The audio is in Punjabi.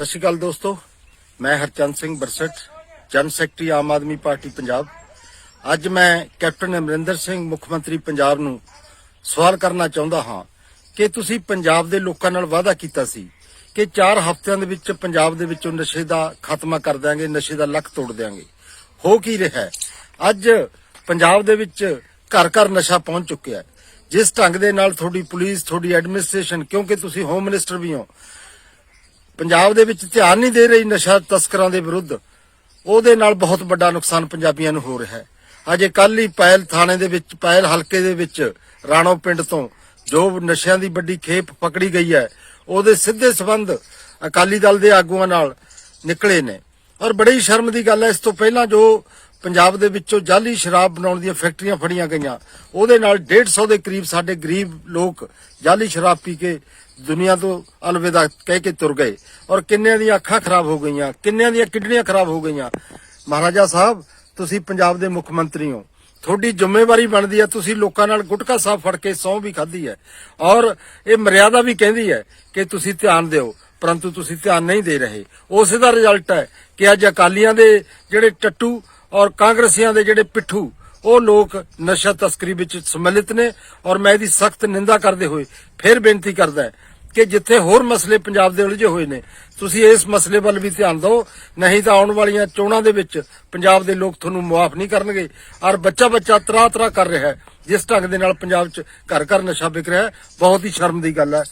ਸਤਿ ਸ਼੍ਰੀ ਅਕਾਲ ਦੋਸਤੋ। ਮੈਂ ਹਰਚੰਦ ਸਿੰਘ ਬਰਸਟ, ਜਨ ਸੈਕਟਰੀ ਆਮ ਆਦਮੀ ਪਾਰਟੀ ਪੰਜਾਬ। ਅੱਜ ਮੈਂ ਕੈਪਟਨ ਅਮਰਿੰਦਰ ਸਿੰਘ, ਮੁੱਖ ਮੰਤਰੀ ਪੰਜਾਬ ਨੂੰ ਸਵਾਲ ਕਰਨਾ ਚਾਹੁੰਦਾ ਹਾਂ ਕਿ ਤੁਸੀਂ ਪੰਜਾਬ ਦੇ ਲੋਕਾਂ ਨਾਲ ਵਾਅਦਾ ਕੀਤਾ ਸੀ ਕਿ 4 ਹਫ਼ਤਿਆਂ ਦੇ ਵਿੱਚ ਪੰਜਾਬ ਦੇ ਵਿੱਚੋਂ ਨਸ਼ੇ ਦਾ ਖਾਤਮਾ ਕਰ ਦਿਆਂਗੇ, ਨਸ਼ੇ ਦਾ ਲੱਕ ਤੋੜ ਦਿਆਂਗੇ। ਹੋ ਕੀ ਰਿਹਾ ਹੈ? ਅੱਜ ਪੰਜਾਬ ਦੇ ਵਿੱਚ ਘਰ ਘਰ ਨਸ਼ਾ ਪਹੁੰਚ ਚੁੱਕਿਆ ਹੈ। ਜਿਸ ਢੰਗ ਦੇ ਨਾਲ ਤੁਹਾਡੀ ਪੁਲਿਸ, ਤੁਹਾਡੀ ਐਡਮਿਨਿਸਟ੍ਰੇਸ਼ਨ, ਕਿਉਂਕਿ ਤੁਸੀਂ ਹੋਮ ਮਿਨਿਸਟਰ ਵੀ ਹੋ ਪੰਜਾਬ ਦੇ ਵਿੱਚ ਧਿਆਨ ਨਹੀਂ ਦੇ ਰਹੀ ਨਸ਼ਾ ਤਸਕਰਾਂ ਦੇ ਵਿਰੁੱਧ, ਉਹਦੇ ਨਾਲ ਬਹੁਤ ਵੱਡਾ ਨੁਕਸਾਨ ਪੰਜਾਬੀਆਂ ਨੂੰ ਹੋ ਰਿਹਾ ਹੈ। ਅਜੇ ਕੱਲ ਹੀ ਪੈਲ ਥਾਣੇ ਦੇ ਵਿੱਚ, ਪੈਲ ਹਲਕੇ ਦੇ ਵਿੱਚ ਰਾਣੋ ਪਿੰਡ ਤੋਂ ਜੋ ਨਸ਼ਿਆਂ ਦੀ ਵੱਡੀ ਖੇਪ ਪਕੜੀ ਗਈ ਹੈ, ਉਹਦੇ ਸਿੱਧੇ ਸਬੰਧ ਅਕਾਲੀ ਦਲ ਦੇ ਆਗੂਆਂ ਨਾਲ ਨਿਕਲੇ ਨੇ। ਔਰ ਬੜੀ ਸ਼ਰਮ ਦੀ ਗੱਲ ਹੈ, ਇਸ ਤੋਂ ਪਹਿਲਾਂ ਜੋ ਪੰਜਾਬ ਦੇ ਵਿੱਚੋਂ ਜਾਲੀ ਸ਼ਰਾਬ ਬਣਾਉਣ ਦੀਆਂ ਫੈਕਟਰੀਆਂ ਫੜੀਆਂ ਗਈਆਂ, ਉਹਦੇ ਨਾਲ 150 ਦੇ ਕਰੀਬ ਸਾਡੇ ਗਰੀਬ ਲੋਕ ਜਾਲੀ ਸ਼ਰਾਬ ਪੀ ਕੇ ਦੁਨੀਆ ਤੋਂ ਅਲਵਿਦਾ ਕਹਿ ਕੇ ਤੁਰ ਗਏ। ਔਰ ਕਿੰਨਿਆਂ ਦੀਆਂ ਅੱਖਾਂ ਖਰਾਬ ਹੋ ਗਈਆਂ, ਕਿੰਨਿਆਂ ਦੀਆਂ ਕਿਡਨੀਆਂ ਖਰਾਬ ਹੋ ਗਈਆਂ। ਮਹਾਰਾਜਾ ਸਾਹਿਬ, ਤੁਸੀਂ ਪੰਜਾਬ ਦੇ ਮੁੱਖ ਮੰਤਰੀ ਹੋ। ਤੁਹਾਡੀ ਜ਼ਿੰਮੇਵਾਰੀ ਬਣਦੀ ਹੈ, ਤੁਸੀਂ ਲੋਕਾਂ ਨਾਲ ਗੁਟਕਾ ਸਾਫ਼ ਫੜ ਕੇ ਸਹੁੰ ਵੀ ਖਾਧੀ ਹੈ। ਔਰ ਇਹ ਮਰਿਆਦਾ ਵੀ ਕਹਿੰਦੀ ਹੈ ਕਿ ਤੁਸੀਂ ਧਿਆਨ ਦਿਓ, ਪਰੰਤੂ ਤੁਸੀਂ ਧਿਆਨ ਨਹੀਂ ਦੇ ਰਹੇ। ਉਸੇ ਦਾ ਰਿਜ਼ਲਟ ਹੈ ਕਿ ਅੱਜ ਅਕਾਲੀਆਂ ਦੇ ਜਿਹੜੇ ਟੱਟੂ ਔਰ ਕਾਂਗਰਸੀਆਂ ਦੇ ਜਿਹੜੇ ਪਿੱਠੂ, ਉਹ ਲੋਕ ਨਸ਼ਾ ਤਸਕਰੀ ਵਿੱਚ ਸਮਲਿਤ ਨੇ। ਔਰ ਮੈਂ ਇਹਦੀ ਸਖਤ ਨਿੰਦਾ ਕਰਦੇ ਹੋਏ ਫਿਰ ਬੇਨਤੀ ਕਰਦਾ ਕਿ ਜਿੱਥੇ ਹੋਰ ਮਸਲੇ ਪੰਜਾਬ ਦੇ ਉਲਝੇ ਹੋਏ ਨੇ, ਤੁਸੀਂ ਇਸ ਮਸਲੇ ਵੱਲ ਵੀ ਧਿਆਨ ਦਿਓ। ਨਹੀਂ ਤਾਂ ਆਉਣ ਵਾਲੀਆਂ ਚੋਣਾਂ ਦੇ ਵਿੱਚ ਪੰਜਾਬ ਦੇ ਲੋਕ ਤੁਹਾਨੂੰ ਮੁਆਫ ਨਹੀਂ ਕਰਨਗੇ। ਔਰ ਬੱਚਾ ਬੱਚਾ ਤਰਾ ਤਰਾ ਕਰ ਰਿਹਾ ਹੈ, ਜਿਸ ਢੰਗ ਦੇ ਨਾਲ ਪੰਜਾਬ 'ਚ ਘਰ ਘਰ ਨਸ਼ਾ ਵਿਕ ਰਿਹਾ ਹੈ। ਬਹੁਤ ਹੀ ਸ਼ਰਮ ਦੀ ਗੱਲ ਹੈ।